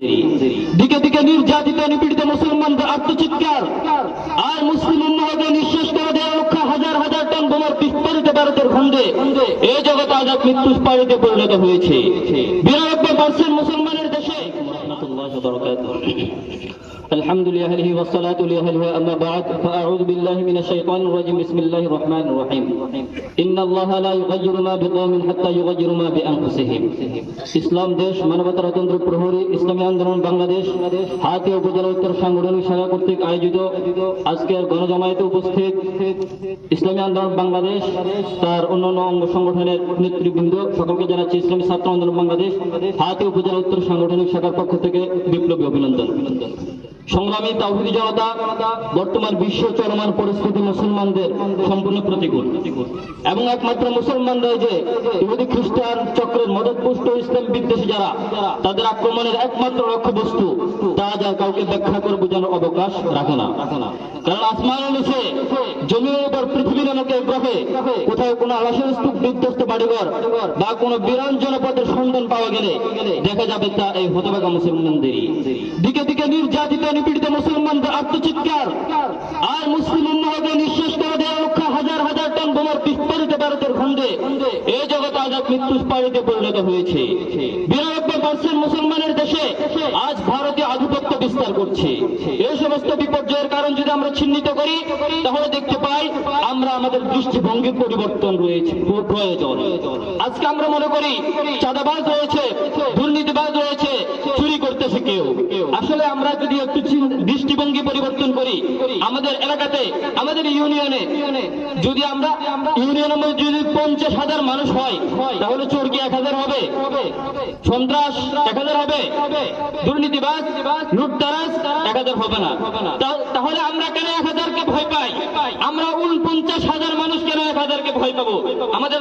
দিকে দিকে নির্যাতিত, নিপীড়িত মুসলমানদের আত্মচিৎকার। আর মুসলিম উম্মাহকে নিঃশেষ করে দেওয়া লক্ষ হাজার হাজার টন বোমার বিস্ফোরিত ভারতের খন্ডে এ জগৎ আজ এক মৃত্যু পরিণত হয়েছে। বিরানব্বই পার্সেন্ট মুসলমানের দেশে الحمد لله والصلاة لأهله أما بعد فأعوذ بالله من الشيطان الرجيم بسم الله الرحمن الرحيم إن الله لا يغير ما بقوم حتى يغيروا ما بأنفسهم ইসলাম দেশ মানবতা রতন্ত্র প্রহরী ইসলামী আন্দোলন বাংলাদেশ হাতি উপজেলা উত্তর সাংগঠনিক শাখা কর্তৃক আয়োজিত আজকের গণজমায়েতে উপস্থিত ইসলামী আন্দোলন বাংলাদেশ তার অন্যান্য অঙ্গ সংগঠনের নেতৃবৃন্দ সকলকে জানাচ্ছি ইসলামী ছাত্র আন্দোলন বাংলাদেশ হাতি উপজেলা উত্তর সাংগঠনিক শাখার পক্ষ থেকে বিপ্লবী অভিনন্দন সংগ্রামী তাহিদি জনতা, বর্তমান বিশ্ব চলমান পরিস্থিতি মুসলমানদের সম্পূর্ণ প্রতিকূল। এবং একমাত্র মুসলমানরা যে ইহুদি, খ্রিস্টান চক্রের মদতপুষ্ট ইসলাম বিদ্বেষী যারা, তাদের আক্রমণের একমাত্র লক্ষ্যবস্তু যা কাউকে ব্যাখ্যা করে বোঝানোর অবকাশ রাখে না। কারণ আসমানের নিচে জমির উপর পৃথিবী নামক এক গ্রহে কোথাও কোনো আবাসের স্তূপ, বিধ্বস্ত বাড়িঘর বা কোনো বিরান জনপদের সন্ধান পাওয়া গেলে দেখা যাবে তা এই হতভাগা মুসলমানদেরই দিকে দিকে নির্যাতিত, নিপীড়িত মুসলমানদের আত্মচিৎকার আর মুসলিম উম্মাহকে নিঃশেষ করে দেওয়া লক্ষ হাজার হাজার টন বোমার বিস্ফোরিত ভারতের খণ্ডে এই জগৎ আজ এক মৃত্যু পাড়িতে পরিণত হয়েছে। বিরানব্বই পার্সেন্ট মুসলমানের দেশে আজ ভারতীয় বিস্তার করছে। এই সমস্ত বিপর্যয়ের কারণ যদি আমরা চিহ্নিত করি, তাহলে দেখতে পাই আমরা আমাদের দৃষ্টিভঙ্গির পরিবর্তন রয়েছে, প্রয়োজন। আজকে আমরা মনে করি, চাঁদাবাজ রয়েছে দুর্নীতিবাজ রয়েছে চুরি করতেছে কেউ। আসলে আমরা যদি একটু দৃষ্টিভঙ্গি পরিবর্তন করি, আমাদের এলাকাতে, আমাদের ইউনিয়নে, যদি আমরা ইউনিয়নের মধ্যে যদি পঞ্চাশ হাজার মানুষ হয়, তাহলে চোর কি এক হাজার হবে। সন্ত্রাস এক হাজার হবে। দুর্নীতিবাজ, লুটতারাজ এক হাজার হবে না। তাহলে আমরা কেন এক হাজারকে ভয় পাই? আমরা উনপঞ্চাশ হাজার মানুষ কেন এক হাজারকে ভয় পাবো? আমাদের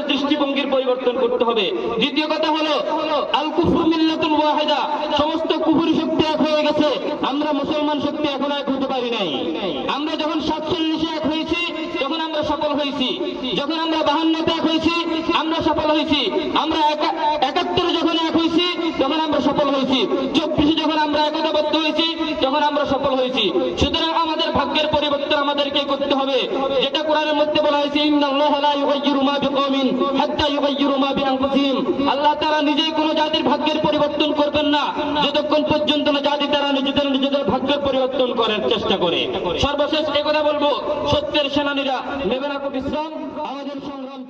পরিবর্তন করতে হবে। দ্বিতীয় কথা হলো আল কুফর মিল্লাতুল ওয়াহিদা, সমস্ত কুফুরি শক্তি এক হয়ে গেছে। আমরা মুসলমান শক্তি এখন এক হতে পারি নাই। আমরা যখন সাতচল্লিশে এক হয়েছি যখন আমরা সফল হয়েছি। যখন আমরা বাহান্নতে এক হয়েছি, আমরা সফল হয়েছি। আমরা একা- একাত্তরে যখন এক হয়েছি, তখন আমরা সফল হয়েছি। চব্বিশে যখন আমরা একতাবদ্ধ হয়েছি, তখন আমরা সফল হয়েছি। সুতরাং আমাদেরকে করতে হবে। যেটা কোরআনের মধ্যে বলা হয়েছে আল্লাহ তারা নিজেই কোনো জাতির ভাগ্যের পরিবর্তন করবেন না। যতক্ষণ পর্যন্ত না জাতি তারা নিজেদের নিজেদের ভাগ্যের পরিবর্তন করার চেষ্টা করে। সর্বশেষ একথা বলব, সত্যের সেনানীরা নেবে না কো বিশ্রাম। আমাদের সংগ্রাম